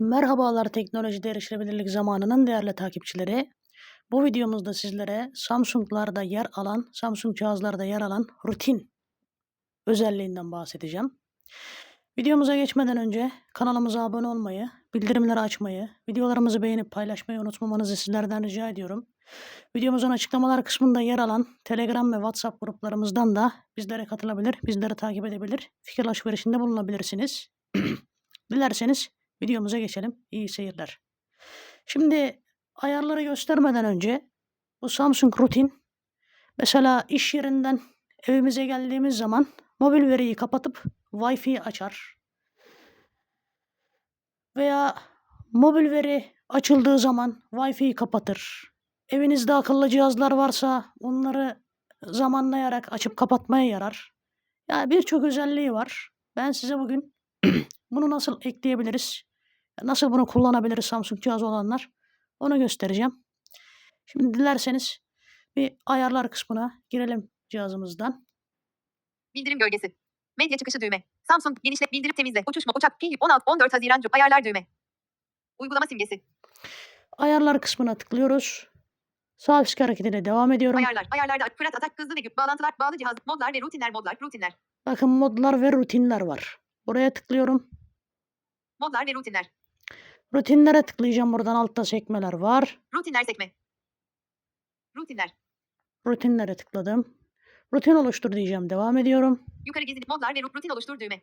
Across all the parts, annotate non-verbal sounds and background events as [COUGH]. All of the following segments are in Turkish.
Merhabalar teknolojide erişilebilirlik zamanının değerli takipçileri. Bu videomuzda sizlere Samsung'larda yer alan, Samsung cihazlarda yer alan rutin özelliğinden bahsedeceğim. Videomuza geçmeden önce kanalımıza abone olmayı, bildirimleri açmayı, videolarımızı beğenip paylaşmayı unutmamanızı sizlerden rica ediyorum. Videomuzun açıklamalar kısmında yer alan Telegram ve WhatsApp gruplarımızdan da bizlere katılabilir, bizleri takip edebilir, fikir alışverişinde bulunabilirsiniz. [CLEARS THROAT] Dilerseniz videomuza geçelim. İyi seyirler. Şimdi ayarları göstermeden önce bu Samsung rutin mesela iş yerinden evimize geldiğimiz zaman mobil veriyi kapatıp Wi-Fi açar. Veya mobil veri açıldığı zaman Wi-Fi'yi kapatır. Evinizde akıllı cihazlar varsa onları zamanlayarak açıp kapatmaya yarar. Yani birçok özelliği var. Ben size bugün [CLEARS THROAT] bunu nasıl ekleyebiliriz? Nasıl bunu kullanabiliriz Samsung cihazı olanlar? Onu göstereceğim. Şimdi dilerseniz bir ayarlar kısmına girelim cihazımızdan. Bildirim gölgesi. Medya çıkışı düğme. Samsung genişlet bildirip temizle. Uçuş mu uçak P 16 14 Haziran ayarlar düğme. Uygulama simgesi. Ayarlar kısmına tıklıyoruz. Sağ üst hareketiyle devam ediyorum. Ayarlar. Ayarlarda Fırat Atak hızlı ve güç bağlantılar bağlı cihaz modlar ve rutinler modlar rutinler. Bakın modlar ve rutinler var. Buraya tıklıyorum. Modlar ve rutinler. Rutinlere tıklayacağım. Buradan altta sekmeler var. Rutinler sekme. Rutinler. Rutinlere tıkladım. Rutin oluştur diyeceğim. Devam ediyorum. Yukarı gizli modlar ve ru- rutin oluştur düğme.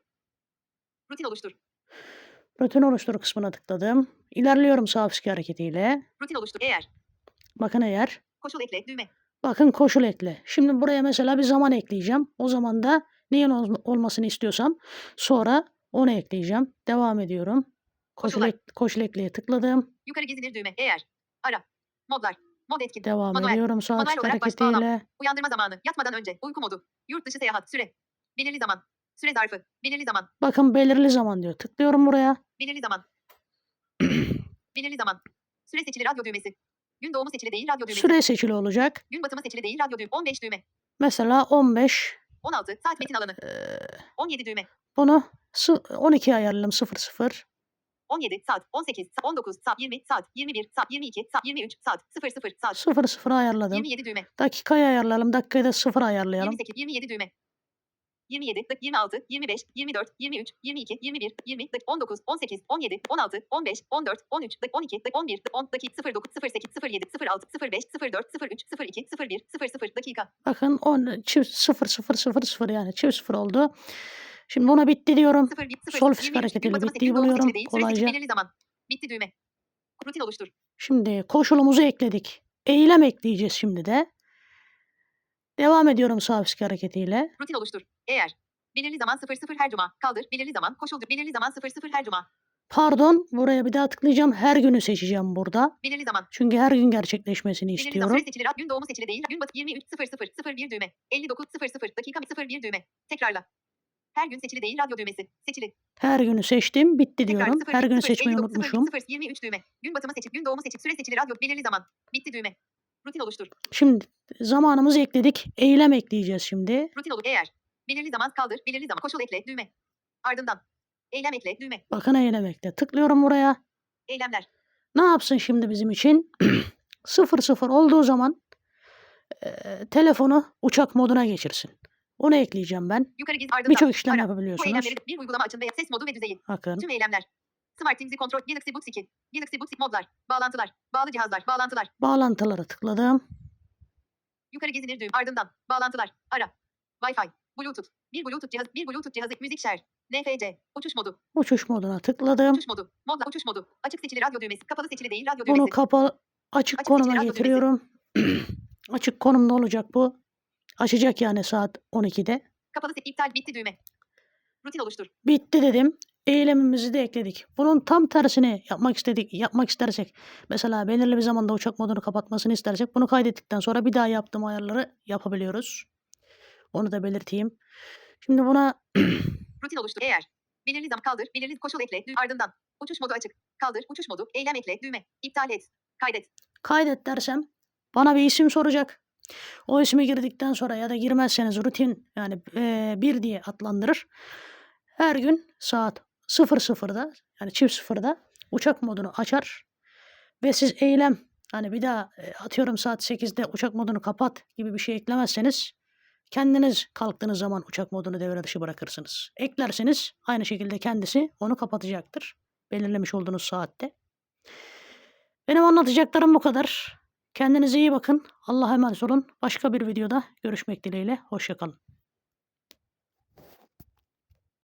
Rutin oluştur. Rutin oluştur kısmına tıkladım. İlerliyorum sağ üst hareketiyle. Rutin oluştur. Eğer. Bakın eğer. Koşul ekle düğme. Bakın koşul ekle. Şimdi buraya mesela bir zaman ekleyeceğim. O zaman da neyin ol- olmasını istiyorsam sonra onu ekleyeceğim. Devam ediyorum. Koşul, Koşullar. ek- koşul ekleye tıkladım. Yukarı gezilir düğme. Eğer. Ara. Modlar. Mod etkin. Devam Manuel. ediyorum sağ Manuel olarak hareketiyle. Uyandırma zamanı. Yatmadan önce. Uyku modu. Yurt dışı seyahat. Süre. Belirli zaman. Süre zarfı. Belirli zaman. Bakın belirli zaman diyor. Tıklıyorum buraya. Belirli zaman. [CLEARS THROAT] Belirli zaman. Süre seçili radyo düğmesi. Gün doğumu seçili değil radyo düğmesi. Süre seçili olacak. Gün batımı seçili değil radyo düğmesi. 15 düğme. Mesela 15. 16 saat metin alanı. eee, 17 düğme. bunu sı- 12 ayarlayalım 00. 17 saat. 18 saat. 19 saat. 20 saat. 21 saat. 22 saat. 23 saat. 00 saat. 00 ayarladım. 27 düğme. Dakikayı ayarlayalım. Dakikayı da 0 ayarlayalım. 28 27 düğme. 27, dak- 26, 25, 24, 23, 22, 21, 20, dak- 19, 18, 17, 16, 15, 14, 13, dak- 12, dak- 11, dak- 10, dakika 09, 08, 07, 06, 05, 04, 03, 02, 01, 00 dakika. Bakın 10 çift 0 0 0 0 yani çift 0 oldu. Şimdi ona bitti diyorum. 0, 1, 0, Sol 23, fisk hareketiyle doğumu buluyorum kolayca. Zaman. Bitti düğme. Rutin oluştur. Şimdi koşulumuzu ekledik. Eylem ekleyeceğiz şimdi de. Devam ediyorum sağ üst hareketiyle. Rutin oluştur. Eğer. Belirli zaman 00 her cuma. Kaldır. Belirli zaman koşuldur. Belirli zaman 00 her cuma. Pardon buraya bir daha tıklayacağım. Her günü seçeceğim burada. Belirli zaman. Çünkü her gün gerçekleşmesini Belirli zaman. istiyorum. Süre seçili. Gün doğumu seçili değil. Gün batı 23 00 01 düğme. 59 00 dakika 01 düğme. Tekrarla. Her gün seçili değil radyo düğmesi. Seçili. Her günü seçtim. Bitti Tekrar diyorum. 0, Her günü 0, seçmeyi 59, 0, unutmuşum. 0, 23 düğme. Gün batımı seçili. Gün doğumu seçili. Süre seçili radyo. Belirli zaman. Bitti düğme. Rutin oluştur. Şimdi zamanımızı ekledik. Eylem ekleyeceğiz şimdi. Rutin olur. Eğer. Belirli zaman kaldır. Belirli zaman. Koşul ekle. Düğme. Ardından. Eylem ekle. Düğme. Bakın eylem ekle. Tıklıyorum buraya. Eylemler. Ne yapsın şimdi bizim için? [CLEARS THROAT] 00 olduğu zaman eee, telefonu uçak moduna geçirsin. Onu ekleyeceğim ben. Yukarı giz. Ardından. Birçok işlem Ara. Bu yapabiliyorsunuz. eylemleri bir uygulama açın veya ses modu ve düzeyi. Bakın. Tüm eylemler. Smart Teams'i kontrol. Galaxy Buds 2. Galaxy Buds modlar. Bağlantılar. Bağlı cihazlar. Bağlantılar. Bağlantılara tıkladım. Yukarı gezinir düğüm. Ardından. Bağlantılar. Ara. Wi-Fi. Bluetooth. Bir Bluetooth cihaz. Bir Bluetooth cihazı. Müzik share. NFC. Uçuş modu. Uçuş moduna tıkladım. Uçuş modu. Modla uçuş modu. Açık seçili radyo düğmesi. Kapalı seçili değil radyo düğmesi. Bunu kapalı açık Açık konuma seçili radyo düğmesi. getiriyorum. [CLEARS THROAT] açık konumda olacak bu. Açacak yani saat 12'de. Kapalı se- iptal bitti düğme. Rutin oluştur. Bitti dedim. Eylemimizi de ekledik. Bunun tam tersini yapmak istedik, yapmak istersek, mesela belirli bir zamanda uçak modunu kapatmasını istersek, bunu kaydettikten sonra bir daha yaptığım ayarları yapabiliyoruz. Onu da belirteyim. Şimdi buna [CLEARS THROAT] Rutin oluştur. Eğer. Belirli zaman kaldır. Belirli koşul ekle. Düğme. Ardından. Uçuş modu açık. Kaldır. Uçuş modu. Eylem ekle. Düğme. İptal et. Kaydet. kaydet dersem bana bir isim soracak. O ismi girdikten sonra ya da girmezseniz rutin yani eee, bir diye adlandırır. Her gün saat 00'da yani çift sıfırda uçak modunu açar ve siz eylem hani bir daha e, atıyorum saat 8'de uçak modunu kapat gibi bir şey eklemezseniz kendiniz kalktığınız zaman uçak modunu devre dışı bırakırsınız. Eklerseniz aynı şekilde kendisi onu kapatacaktır. Belirlemiş olduğunuz saatte. Benim anlatacaklarım bu kadar. Kendinize iyi bakın. Allah'a emanet olun. Başka bir videoda görüşmek dileğiyle. Hoşçakalın.